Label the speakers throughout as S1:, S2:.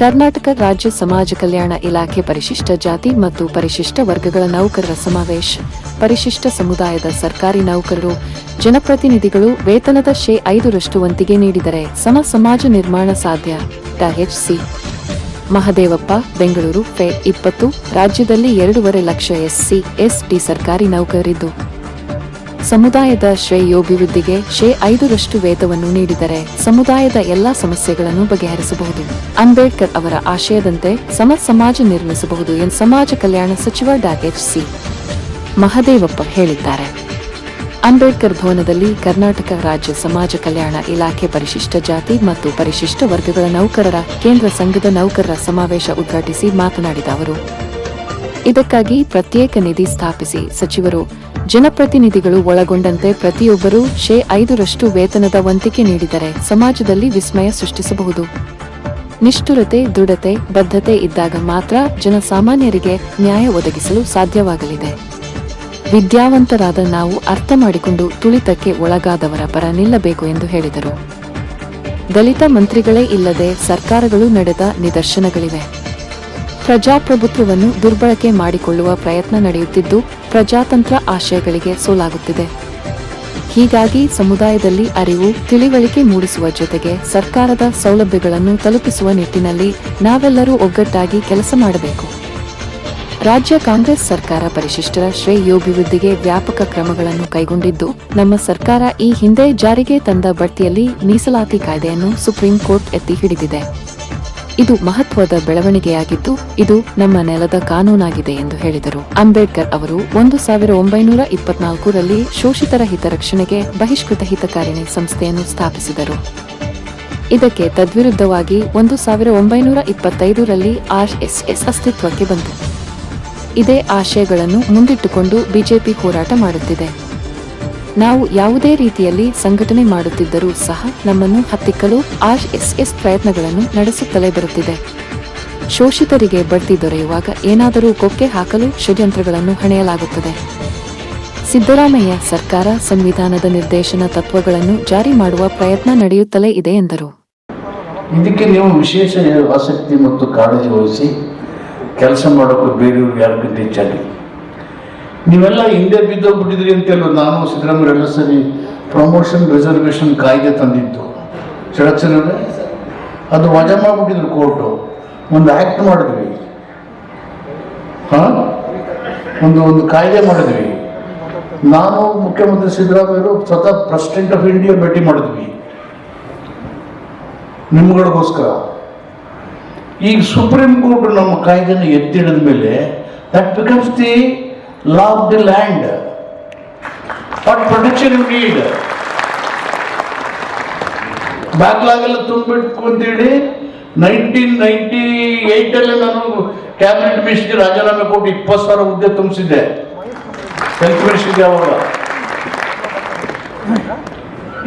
S1: ಕರ್ನಾಟಕ ರಾಜ್ಯ ಸಮಾಜ ಕಲ್ಯಾಣ ಇಲಾಖೆ ಪರಿಶಿಷ್ಟ ಜಾತಿ ಮತ್ತು ಪರಿಶಿಷ್ಟ ವರ್ಗಗಳ ನೌಕರರ ಸಮಾವೇಶ. ಪರಿಶಿಷ್ಟ ಸಮುದಾಯದ ಸರ್ಕಾರಿ ನೌಕರರು, ಜನಪ್ರತಿನಿಧಿಗಳು ವೇತನದ ಶೇ ಐದರಷ್ಟು ವಂತಿಗೆ ನೀಡಿದರೆ ಸಮ ಸಮಾಜ ನಿರ್ಮಾಣ ಸಾಧ್ಯ. ಸಿ ಮಹದೇವಪ್ಪ, ಬೆಂಗಳೂರು, ಫೆ ಇಪ್ಪತ್ತು, ರಾಜ್ಯದಲ್ಲಿ ಎರಡೂವರೆ ಲಕ್ಷ ಎಸ್ಸಿ ಎಸ್ಟಿ ಸರ್ಕಾರಿ ನೌಕರರಿದ್ದು. ಸಮುದಾಯದ ಶ್ರೇಯೋಭಿವೃದ್ಧಿಗೆ ಶೇ ಐದರಷ್ಟು ವೇತವನ್ನು ನೀಡಿದರೆ ಸಮುದಾಯದ ಎಲ್ಲಾ ಸಮಸ್ಯೆಗಳನ್ನು ಬಗೆಹರಿಸಬಹುದು. ಅಂಬೇಡ್ಕರ್ ಅವರ ಆಶಯದಂತೆ ಸಮ, ಸಮಾಜ ನಿರ್ಮಿಸಬಹುದು ಎಂದು ಸಮಾಜ ಕಲ್ಯಾಣ ಸಚಿವ ಡಾ ಎಚ್ ಸಿ ಮಹದೇವಪ್ಪ ಹೇಳಿದ್ದಾರೆ. ಅಂಬೇಡ್ಕರ್ ಭವನದಲ್ಲಿ ಕರ್ನಾಟಕ ರಾಜ್ಯ ಸಮಾಜ ಕಲ್ಯಾಣ ಇಲಾಖೆ ಪರಿಶಿಷ್ಟ ಜಾತಿ ಮತ್ತು ಪರಿಶಿಷ್ಟ ವರ್ಗಗಳ ನೌಕರರ, ಕೇಂದ್ರ ಸಂಘದ ನೌಕರರ ಸಮಾವೇಶ ಉದ್ಘಾಟಿಸಿ ಮಾತನಾಡಿದ ಅವರು. ಇದಕ್ಕಾಗಿ ಪ್ರತ್ಯೇಕ ನಿಧಿ ಸ್ಥಾಪಿಸಿ ಸಚಿವರು ಜನಪ್ರತಿನಿಧಿಗಳು ಒಳಗೊಂಡಂತೆ ಪ್ರತಿಯೊಬ್ಬರೂ ಶೇ ಐದರಷ್ಟು ವೇತನದ ವಂತಿಕೆ ನೀಡಿದರೆ ಸಮಾಜದಲ್ಲಿ ವಿಸ್ಮಯ ಸೃಷ್ಟಿಸಬಹುದು. ನಿಷ್ಠುರತೆ, ದೃಢತೆ, ಬದ್ಧತೆ ಇದ್ದಾಗ ಮಾತ್ರ ಜನಸಾಮಾನ್ಯರಿಗೆ ನ್ಯಾಯ ಒದಗಿಸಲು ಸಾಧ್ಯವಾಗಲಿದೆ. ವಿದ್ಯಾವಂತರಾದ ನಾವು ಅರ್ಥ ಮಾಡಿಕೊಂಡು ತುಳಿತಕ್ಕೆ ಒಳಗಾದವರ ಪರ ನಿಲ್ಲಬೇಕು ಎಂದು ಹೇಳಿದರು. ದಲಿತ ಮಂತ್ರಿಗಳೇ ಇಲ್ಲದೆ ಸರ್ಕಾರಗಳು ನಡೆದ ನಿದರ್ಶನಗಳಿವೆ. ಪ್ರಜಾಪ್ರಭುತ್ವವನ್ನು ದುರ್ಬಳಕೆ ಮಾಡಿಕೊಳ್ಳುವ ಪ್ರಯತ್ನ ನಡೆಯುತ್ತಿದ್ದು, ಪ್ರಜಾತಂತ್ರ ಆಶಯಗಳಿಗೆ ಸೋಲಾಗುತ್ತಿದೆ. ಹೀಗಾಗಿ ಸಮುದಾಯದಲ್ಲಿ ಅರಿವು, ತಿಳಿವಳಿಕೆ ಮೂಡಿಸುವ ಜೊತೆಗೆ ಸರ್ಕಾರದ ಸೌಲಭ್ಯಗಳನ್ನು ತಲುಪಿಸುವ ನಿಟ್ಟಿನಲ್ಲಿ ನಾವೆಲ್ಲರೂ ಒಗ್ಗಟ್ಟಾಗಿ ಕೆಲಸ ಮಾಡಬೇಕು. ರಾಜ್ಯ ಕಾಂಗ್ರೆಸ್ ಸರ್ಕಾರ ಪರಿಶಿಷ್ಟರ ಶ್ರೇಯೋಭಿವೃದ್ಧಿಗೆ ವ್ಯಾಪಕ ಕ್ರಮಗಳನ್ನು ಕೈಗೊಂಡಿದ್ದು, ನಮ್ಮ ಸರ್ಕಾರ ಈ ಹಿಂದೆ ಜಾರಿಗೆ ತಂದ ಬಡ್ತಿಯಲ್ಲಿ ಮೀಸಲಾತಿ ಕಾಯ್ದೆಯನ್ನು ಸುಪ್ರೀಂ ಕೋರ್ಟ್ ಎತ್ತಿ ಹಿಡಿದಿದೆ. ಇದು ಮಹತ್ವದ ಬೆಳವಣಿಗೆಯಾಗಿದ್ದು, ಇದು ನಮ್ಮ ನೆಲದ ಕಾನೂನಾಗಿದೆ ಎಂದು ಹೇಳಿದರು. ಅಂಬೇಡ್ಕರ್ ಅವರು ಒಂದು ಸಾವಿರ ಒಂಬೈನೂರ ಇಪ್ಪತ್ನಾಲ್ಕರಲ್ಲಿ ಶೋಷಿತರ ಹಿತರಕ್ಷಣೆಗೆ ಬಹಿಷ್ಕೃತ ಹಿತಕಾರಿಣಿ ಸಂಸ್ಥೆಯನ್ನು ಸ್ಥಾಪಿಸಿದರು. ಇದಕ್ಕೆ ತದ್ವಿರುದ್ಧವಾಗಿ ಒಂದು ಸಾವಿರ ಒಂಬೈನೂರ ಇಪ್ಪತ್ತೈದರಲ್ಲಿ ಆರ್ಎಸ್ಎಸ್ ಅಸ್ತಿತ್ವಕ್ಕೆ ಬಂತು. ಇದೇ ಆಶಯಗಳನ್ನು ಮುಂದಿಟ್ಟುಕೊಂಡು ಬಿಜೆಪಿ ಹೋರಾಟ ಮಾಡುತ್ತಿದೆ. ನಾವು ಯಾವುದೇ ರೀತಿಯಲ್ಲಿ ಸಂಘಟನೆ ಮಾಡುತ್ತಿದ್ದರೂ ಸಹ ನಮ್ಮನ್ನು ಹತ್ತಿಕ್ಕಲು ಆರ್ಎಸ್ಎಸ್ ಪ್ರಯತ್ನಗಳನ್ನು ನಡೆಸುತ್ತಲೇ ಬರುತ್ತಿದೆ. ಶೋಷಿತರಿಗೆ ಬಡ್ತಿ ದೊರೆಯುವಾಗ ಏನಾದರೂ ಕೊಕ್ಕೆ ಹಾಕಲು ಷಡ್ಯಂತ್ರಗಳನ್ನು ಹಣೆಯಲಾಗುತ್ತದೆ. ಸಿದ್ದರಾಮಯ್ಯ ಸರ್ಕಾರ ಸಂವಿಧಾನದ ನಿರ್ದೇಶನ ತತ್ವಗಳನ್ನು ಜಾರಿ ಮಾಡುವ ಪ್ರಯತ್ನ ನಡೆಯುತ್ತಲೇ ಇದೆ ಎಂದರು.
S2: ಇದಕ್ಕೆ ನೀವು ವಿಶೇಷ ಆಸಕ್ತಿ ಮತ್ತು ಕಾಳಜಿ ವಹಿಸಿ ಕೆಲಸ ಮಾಡೋಕ್ಕೆ ಬೇರೆಯವ್ರಿಗೆ ಯಾರಿಗೂ ಹೆಚ್ಚಾಗಿ ನೀವೆಲ್ಲ ಹಿಂದೆ ಬಿದ್ದೋಗ್ಬಿಟ್ಟಿದ್ರಿ ಅಂತೇಳಿ ನಾನು ಸಿದ್ದರಾಮಯ್ಯ ಸರಿ ಪ್ರಮೋಷನ್ ರಿಸರ್ವೇಷನ್ ಕಾಯ್ದೆ ತಂದಿದ್ದು. ಚಳಚನವೇ ಅದು ವಜಾ ಮಾಡಿಬಿಟ್ಟಿದ್ರು ಕೋರ್ಟು. ಒಂದು ಆ್ಯಕ್ಟ್ ಮಾಡಿದ್ವಿ. ಹಾಂ? ಒಂದು ಒಂದು ಕಾಯ್ದೆ ಮಾಡಿದ್ವಿ. ನಾನು ಮುಖ್ಯಮಂತ್ರಿ ಸಿದ್ದರಾಮಯ್ಯರು ಸ್ವತಃ ಪ್ರೆಸಿಡೆಂಟ್ ಆಫ್ ಇಂಡಿಯಾ ಭೇಟಿ ಮಾಡಿದ್ವಿ. ನಿಮ್ಗಳಿಗೋಸ್ಕರ. ಈಗ ಸುಪ್ರೀಂ ಕೋರ್ಟ್ ನಮ್ಮ ಕಾಯ್ದೆನ ಎತ್ತಿಡಿದ ಮೇಲೆ that becomes the law the land. Land protection you need? ಬ್ಯಾಕ್ಲಾಗೆಲ್ಲ ತುಂಬಿಟ್ಟು ಕುಂತೇಳಿ ನೈನ್ಟೀನ್ ನೈಂಟಿ ಏಯ್ಟಲ್ಲಿ ನಾನು ಕ್ಯಾಬಿನೆಟ್ ಮಿನಿಸ್ಟ್ರಿಗೆ ರಾಜೀನಾಮೆ ಕೊಟ್ಟು ಇಪ್ಪತ್ತು ಸಾವಿರ ಹುದ್ದೆ ತುಂಬಿಸಿದ್ದೆ. ಹೆಲ್ತ್ ಮಿನಿಸ್ಟ್ರಿಗೆ ಅವಾಗ.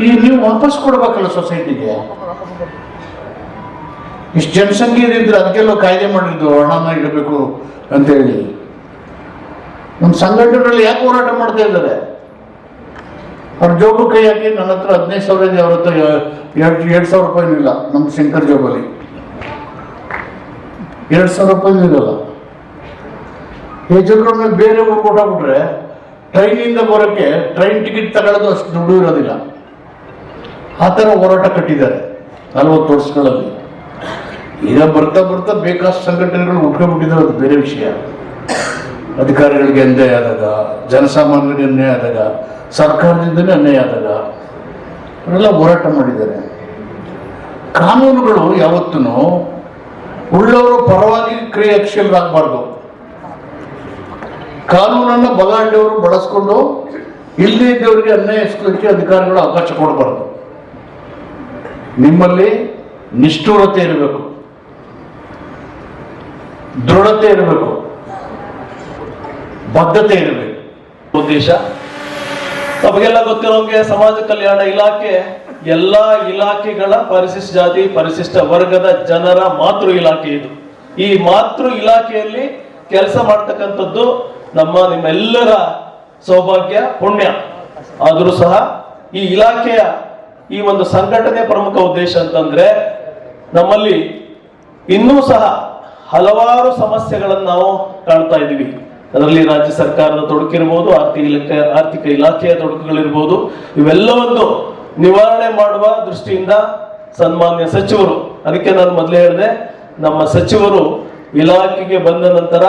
S2: ಈಗ ನೀವು ವಾಪಸ್ ಕೊಡ್ಬೇಕಲ್ಲ ಸೊಸೈಟಿಗೆ ಇಷ್ಟು ಜನಸಂಖ್ಯೆ ಇದ್ರೆ ಅದಕ್ಕೆಲ್ಲ ಕಾಯ್ದೆ ಮಾಡಿದ್ದು ಹಣನ ಇಡಬೇಕು ಅಂತೇಳಿ. ನಮ್ಮ ಸಂಘಟನೆಗಳಲ್ಲಿ ಯಾಕೆ ಹೋರಾಟ ಮಾಡ್ತಾ ಇದ್ದಾರೆ? ಅವ್ರ ಜೋಬು ಕೈ ಹಾಕಿ ನನ್ನ ಹತ್ರ ಹದಿನೈದು ಸಾವಿರ ಇದೆ ಅವ್ರ ಹತ್ರ ಎರಡು ಎರಡು ಸಾವಿರ ರೂಪಾಯಿನೂ ಇಲ್ಲ ನಮ್ಮ ಶಂಕರ್ ಜೋಬಲ್ಲಿ. ಎರಡು ಸಾವಿರ ರೂಪಾಯಿನೂ ಇರಲ್ಲ ಹೆಚ್ಚು ಕಡಿಮೆ ಬೇರೆ ಊರು ಕೊಟ್ಟಾಗ್ಬಿಟ್ರೆ ಟ್ರೈನಿಂದ ಬರೋಕ್ಕೆ ಟ್ರೈನ್ ಟಿಕೆಟ್ ತಗೊಳ್ಳೋದು ಅಷ್ಟು ದುಡ್ಡು ಇರೋದಿಲ್ಲ. ಆ ಥರ ಹೋರಾಟ ಕಟ್ಟಿದ್ದಾರೆ ನಲ್ವತ್ತು ವರ್ಷಗಳಲ್ಲಿ. ಈಗ ಬರ್ತಾ ಬರ್ತಾ ಬೇಕಾದ ಸಂಘಟನೆಗಳು ಉಟ್ಕೊಂಡ್ಬಿಟ್ಟಿದ್ದಾರೆ ಅದು ಬೇರೆ ವಿಷಯ. ಅಧಿಕಾರಿಗಳಿಗೆ ಅನ್ಯಾಯ ಆದಾಗ, ಜನಸಾಮಾನ್ಯರಿಗೆ ಅನ್ಯಾಯ ಆದಾಗ, ಸರ್ಕಾರದಿಂದಲೇ ಅನ್ಯಾಯ ಆದಾಗ, ಅವರೆಲ್ಲ ಹೋರಾಟ ಮಾಡಿದ್ದಾರೆ. ಕಾನೂನುಗಳು ಯಾವತ್ತೂ ಉಳ್ಳವರು ಪರವಾಗಿ ಕ್ರಿಯಾಶೀಲರಾಗಬಾರ್ದು. ಕಾನೂನನ್ನು ಬಗಾಡಿಯವರು ಬಳಸ್ಕೊಂಡು ಇಲ್ಲಿ ಇದ್ದವರಿಗೆ ಅನ್ಯಾಯಿಸ್ಲಿಕ್ಕೆ ಅಧಿಕಾರಿಗಳು ಅವಕಾಶ ಕೊಡಬಾರ್ದು. ನಿಮ್ಮಲ್ಲಿ ನಿಷ್ಠುರತೆ ಇರಬೇಕು. ದೃಢತೆ ಇರಬೇಕು. ಬದ್ಧತೆ ಇರಬೇಕು.
S3: ಉದ್ದೇಶ? ನಮಗೆಲ್ಲ ಗೊತ್ತಿರೋಂಗೆ ಸಮಾಜ ಕಲ್ಯಾಣ ಇಲಾಖೆ ಎಲ್ಲಾ ಇಲಾಖೆಗಳ ಪರಿಶಿಷ್ಟ ಜಾತಿ, ಪರಿಶಿಷ್ಟ ವರ್ಗದ ಜನರ ಮಾತೃ ಇಲಾಖೆ ಇದು. ಈ ಮಾತೃ ಇಲಾಖೆಯಲ್ಲಿ ಕೆಲಸ ಮಾಡ್ತಕ್ಕಂಥದ್ದು ನಮ್ಮ ನಿಮ್ಮೆಲ್ಲರ ಸೌಭಾಗ್ಯ, ಪುಣ್ಯ. ಆದರೂ ಸಹ ಈ ಇಲಾಖೆಯ ಈ ಒಂದು ಸಂಘಟನೆ ಪ್ರಮುಖ ಉದ್ದೇಶ ಅಂತಂದ್ರೆ ನಮ್ಮಲ್ಲಿ ಇನ್ನೂ ಸಹ ಹಲವಾರು ಸಮಸ್ಯೆಗಳನ್ನು ನಾವು ಕಾಣ್ತಾ ಇದ್ದೀವಿ. ಅದರಲ್ಲಿ ರಾಜ್ಯ ಸರ್ಕಾರದ ತೊಡಕಿರ್ಬೋದು, ಆರ್ಥಿಕ ಇಲಾಖೆ, ಆರ್ಥಿಕ ಇಲಾಖೆಯ ತೊಡಕುಗಳಿರ್ಬೋದು. ಇವೆಲ್ಲವನ್ನು ನಿವಾರಣೆ ಮಾಡುವ ದೃಷ್ಟಿಯಿಂದ ಸನ್ಮಾನ್ಯ ಸಚಿವರು, ಅದಕ್ಕೆ ನಾನು ಮೊದಲೇ ಹೇಳಿದೆ, ನಮ್ಮ ಸಚಿವರು ಇಲಾಖೆಗೆ ಬಂದ ನಂತರ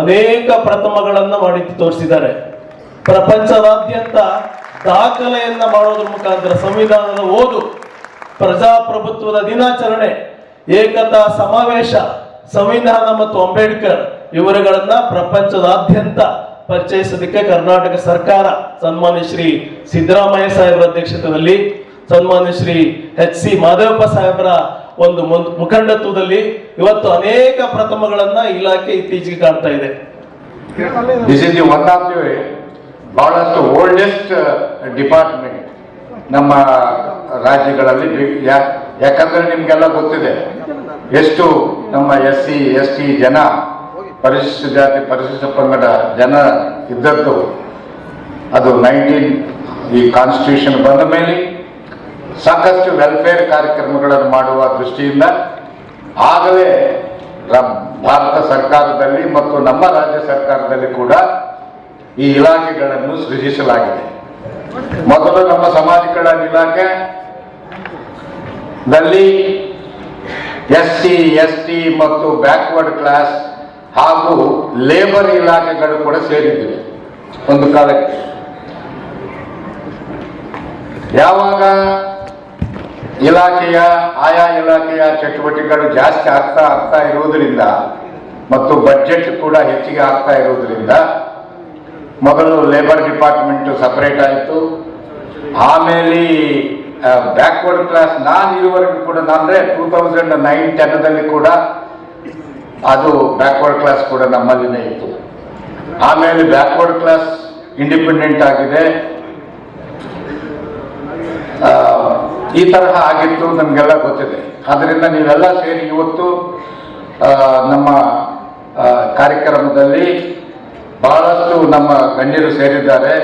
S3: ಅನೇಕ ಪ್ರಥಮಗಳನ್ನು ಮಾಡಿ ತೋರಿಸಿದ್ದಾರೆ. ಪ್ರಪಂಚದಾದ್ಯಂತ ದಾಖಲೆಯನ್ನ ಮಾಡೋದ್ರ ಮುಖಾಂತರ ಸಂವಿಧಾನದ ಓದು, ಪ್ರಜಾಪ್ರಭುತ್ವದ ದಿನಾಚರಣೆ, ಏಕತಾ ಸಮಾವೇಶ, ಸಂವಿಧಾನ ಮತ್ತು ಅಂಬೇಡ್ಕರ್ ಇವರುಗಳನ್ನ ಪ್ರಪಂಚದಾದ್ಯಂತ ಪರಿಚಯಿಸೋದಕ್ಕೆ ಕರ್ನಾಟಕ ಸರ್ಕಾರ ಸನ್ಮಾನ್ಯ ಶ್ರೀ ಸಿದ್ದರಾಮಯ್ಯ ಸಾಹೇಬರ ಅಧ್ಯಕ್ಷತೆಯಲ್ಲಿ ಸನ್ಮಾನ್ಯ ಶ್ರೀ ಎಚ್ ಸಿ ಮಾದೇವಪ್ಪ ಸಾಹೇಬರ ಒಂದು ಮುಖಂಡತ್ವದಲ್ಲಿ ಇವತ್ತು ಅನೇಕ ಪ್ರಥಮಗಳನ್ನ ಇಲಾಖೆ ಇತ್ತೀಚೆಗೆ ಕಾಣ್ತಾ ಇದೆ.
S4: ಬಹಳಷ್ಟು ಓಲ್ಡೆಸ್ಟ್ ಡಿಪಾರ್ಟ್ಮೆಂಟ್ ನಮ್ಮ ರಾಜ್ಯಗಳಲ್ಲಿ ಯಾಕಂದ್ರೆ ನಿಮ್ಗೆಲ್ಲ ಗೊತ್ತಿದೆ. ಎಷ್ಟು ನಮ್ಮ ಎಸ್ ಸಿ, ಎಸ್ ಟಿ ಜನ ಪರಿಶಿಷ್ಟ ಜಾತಿ, ಪರಿಶಿಷ್ಟ ಪಂಗಡ ಜನ ಇದ್ದದ್ದು, ಅದು ನೈನ್ಟೀನ್ ಈ ಕಾನ್ಸ್ಟಿಟ್ಯೂಷನ್ ಬಂದ ಮೇಲೆ ಸಾಕಷ್ಟು ವೆಲ್ಫೇರ್ ಕಾರ್ಯಕ್ರಮಗಳನ್ನು ಮಾಡುವ ದೃಷ್ಟಿಯಿಂದ ಆಗಲೇ ಭಾರತ ಸರ್ಕಾರದಲ್ಲಿ ಮತ್ತು ನಮ್ಮ ರಾಜ್ಯ ಸರ್ಕಾರದಲ್ಲಿ ಕೂಡ ಈ ಇಲಾಖೆಗಳನ್ನು ಸೃಜಿಸಲಾಗಿದೆ. ಮೊದಲು ನಮ್ಮ ಸಮಾಜ ಕಲ್ಯಾಣ ಇಲಾಖೆ ದಲ್ಲಿ ಎಸ್ ಸಿ ಎಸ್ ಟಿ ಮತ್ತು ಬ್ಯಾಕ್ವರ್ಡ್ ಕ್ಲಾಸ್ ಹಾಗೂ ಲೇಬರ್ ಇಲಾಖೆಗಳು ಕೂಡ ಸೇರಿದ್ವಿ ಒಂದು ಕಾಲಕ್ಕೆ. ಯಾವಾಗ ಇಲಾಖೆಯ, ಆಯಾ ಇಲಾಖೆಯ ಚಟುವಟಿಕೆಗಳು ಜಾಸ್ತಿ ಆಗ್ತಾ ಆಗ್ತಾ ಇರುವುದರಿಂದ ಮತ್ತು ಬಜೆಟ್ ಕೂಡ ಹೆಚ್ಚಿಗೆ ಆಗ್ತಾ ಇರುವುದರಿಂದ ಮೊದಲು ಲೇಬರ್ ಡಿಪಾರ್ಟ್ಮೆಂಟ್ ಸಪರೇಟ್ ಆಯಿತು. ಆಮೇಲೆ ಬ್ಯಾಕ್ವರ್ಡ್ ಕ್ಲಾಸ್ ನಾನು ಇರುವವರೆಗೂ ಕೂಡ, ಅಂದರೆ ಟೂ ತೌಸಂಡ್ ನೈನ್ ಟೆನ್ದಲ್ಲಿ ಕೂಡ ಅದು ಬ್ಯಾಕ್ವರ್ಡ್ ಕ್ಲಾಸ್ ಕೂಡ ನಮ್ಮಲ್ಲಿನೇ ಇತ್ತು. ಆಮೇಲೆ ಬ್ಯಾಕ್ವರ್ಡ್ ಕ್ಲಾಸ್ ಇಂಡಿಪೆಂಡೆಂಟ್ ಆಗಿದೆ. ಈ ತರಹ ಆಗಿತ್ತು, ನಮಗೆಲ್ಲ ಗೊತ್ತಿದೆ. ಆದ್ದರಿಂದ ನೀವೆಲ್ಲ ಸೇರಿ ಇವತ್ತು ನಮ್ಮ ಕಾರ್ಯಕ್ರಮದಲ್ಲಿ ಬಹಳಷ್ಟು ನಮ್ಮ ಗಣ್ಯರು ಸೇರಿದ್ದಾರೆ.